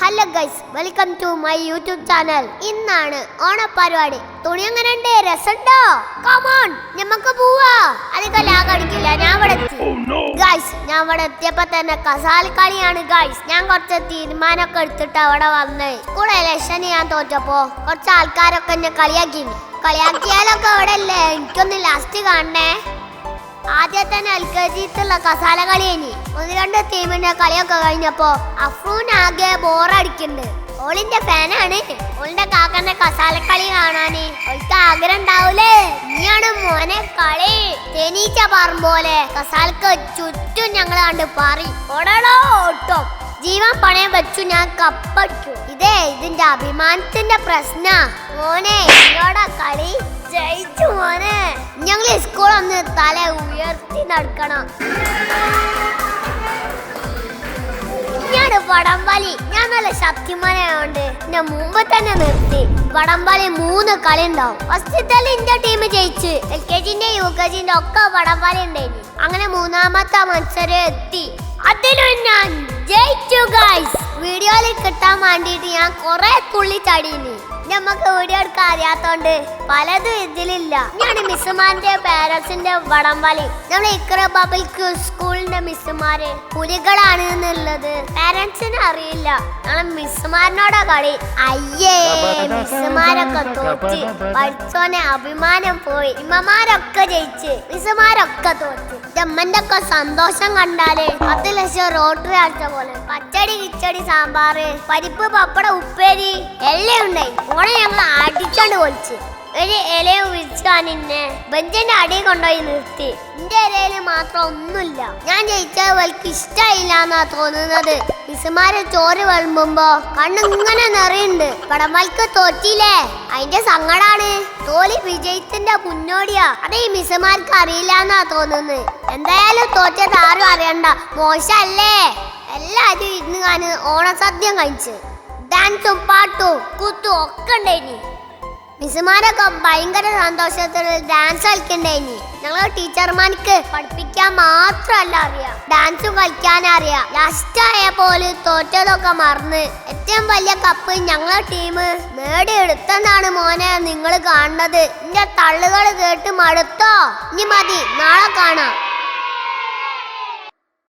Hello guys welcome to my YouTube channel. ഇന്നാണ് ഓണപ്പരിപാടി. തുണി അങ്ങനെ ഉണ്ട് രസമുണ്ടോ കമോൺ നമുക്ക് പോവാ. അധികം ലാഗ് അടിക്കില്ല ഞാൻ ഇവിടെ എത്തി. ഗൈസ് ഞാൻ ഇവിടെ എത്തിയപ്പോ തന്നെ കസാലിക്കളിയാണ് ഗൈസ്. ഞാൻ കുറച്ച് തീരുമാനമൊക്കെ എടുത്തിട്ട് അവിടെ വന്നേ. കൂടെ ഇലക്ഷൻ ഞാൻ തോറ്റപ്പോ കുറച്ച് ആൾക്കാരൊക്കെ എന്നെ കളിയാക്കി. കളിയാക്കിയാലൊക്കെ അവിടെ അല്ലേ എനിക്കൊന്ന് ലാസ്റ്റ് കാണണേ. ആദ്യം തന്നെ എൽ കെ ജിത്തുള്ള കസാല കളി ഇനി ഒന്ന് രണ്ട് ടീമിന്റെ കളിയൊക്കെ കഴിഞ്ഞപ്പോ അഫ്രൂൻ ആകെ ബോറടിക്കുന്നുണ്ട് ഓളിന്റെ ഫാനാണ് ഓളിന്റെ കാക്കന്റെ കസാലക്കളി കളി കാണാന് ഓൾക്ക് ആഗ്രഹം ഉണ്ടാവൂലേ? ഇനിയാണ് മോനെ കളി. തേനീച്ച പറമ്പോലെ കസാലക്ക് ചുറ്റും ഞങ്ങൾ കണ്ട് പറി ഓടണോ ഓട്ടോ. ജീവൻ പണയം വെച്ചു ഞാൻ കപ്പടിച്ചു ഇതേ ഇതിന്റെ അഭിമാനത്തിന്റെ പ്രശ്ന. മോനെ എന്നോടാ കളി. ജയിച്ചു മോനെ. ഞങ്ങൾ സ്കൂൾ ഒന്ന് തല ഉയർത്തി നടക്കണം. ഞാൻ വടംവലി. ഞാൻ നല്ല ശക്തിമാനായോണ്ട് ഞാൻ മുമ്പ് തന്നെ നിർത്തി. വടംവലി മൂന്ന് കളി ഉണ്ടാവും. ഫസ്റ്റത്തെ ഇന്ത്യ ടീം ജയിച്ച്. എൽ കെ ജിന്റെ യു കെ ജിന്റെ ഒക്കെ വടംവലി ഉണ്ടായിരുന്നു അങ്ങനെ മൂന്നാമത്തെ മത്സരം എത്തി. അതിലും ഞാൻ ജയിച്ചു ഗൈസ് വീഡിയോയിൽ കിട്ടാൻ വേണ്ടിയിട്ട് ഞാൻ കുറെ തുള്ളി ചടീന്. നമുക്ക് വീഡിയോ എടുക്കാൻ അറിയാത്തോണ്ട് പലതും ഇതിലില്ല. ഞാൻ മിസ്സുമാരുടെ വടം വലി നമ്മൾ ഇക്ര പബ്ലിക് സ്കൂളിന്റെ മിസ്സുമാര് പുലികളാണ് എന്നുള്ളത് പാരന്റ്സിന് അറിയില്ല. നമ്മളെ മിസ്സുമാരനോടാ കളി. അയ്യേ മിസ്സുമാരൊക്കെ തോറ്റ്. പഠിച്ചോനെ അഭിമാനം പോയി. ഇമ്മമാരൊക്കെ ജയിച്ച് മിസ്സുമാരൊക്കെ തോറ്റ്. ഇതമ്മന്റെ ഒക്കെ സന്തോഷം കണ്ടാൽ പത്ത് ലക്ഷം റോട്ടറി അടിച്ച പോലെ. പച്ചടി കിച്ചടി സാമ്പാറ് പരിപ്പ് പപ്പട ഉപ്പേരി എല്ലാം ഉണ്ടായി. ഓണെ ഞങ്ങൾ അടിച്ചാണ്ട് പൊളിച്ച്. ഒരു ഇലയെ വിരിച്ചാൻ എന്നെ ബെഞ്ചിന്റെ അടി കൊണ്ടുപോയി നിർത്തി. എന്റെ ഇലയിൽ മാത്രം ഒന്നുമില്ല. ഞാൻ ജയിച്ചത് അവൾക്ക് ഇഷ്ടമായില്ല എന്നാ തോന്നുന്നത്. മിസ്സുമാരെ ചോറ് വിളമ്പുമ്പോ കണ്ണിങ്ങനെ നിറയുണ്ട്. പടമൽക്ക് തോറ്റില്ലേ? അതിന്റെ സങ്കടാണ്. തോലി വിജയത്തിന്റെ മുന്നോടിയാ. അത് ഈ മിസ്സുമാർക്ക് അറിയില്ല എന്നാ തോന്നുന്നത്. എന്തായാലും തോറ്റത് ആരും അറിയണ്ട. മോശല്ലേ? എല്ലാരും ഇരുന്ന് ഞാൻ ഓണസദ്യം കഴിച്ച്. ഡാൻസും പാട്ടും കുത്തും ഒക്കെ ഉണ്ടായിനി. മിസ്സുമാരൊക്കെ ഭയങ്കര സന്തോഷത്തിൽ ഡാൻസ് കളിക്കണ്ടേനി. ഞങ്ങൾ ടീച്ചർമാർക്ക് പഠിപ്പിക്കാൻ മാത്രമല്ല അറിയാം. ഡാൻസ് കളിക്കാൻ അറിയാം. ലാസ്റ്റ് ആയ പോലെ തോറ്റതൊക്കെ മറന്ന്. ഏറ്റവും വലിയ കപ്പ് ഞങ്ങളെ ടീം നേടിയെടുത്തെന്നാണ് മോനെ നിങ്ങൾ കാണുന്നത്. എന്റെ തള്ളുകൾ കേട്ട് മടുത്തോ? ഇനി മതി നാളെ കാണാം.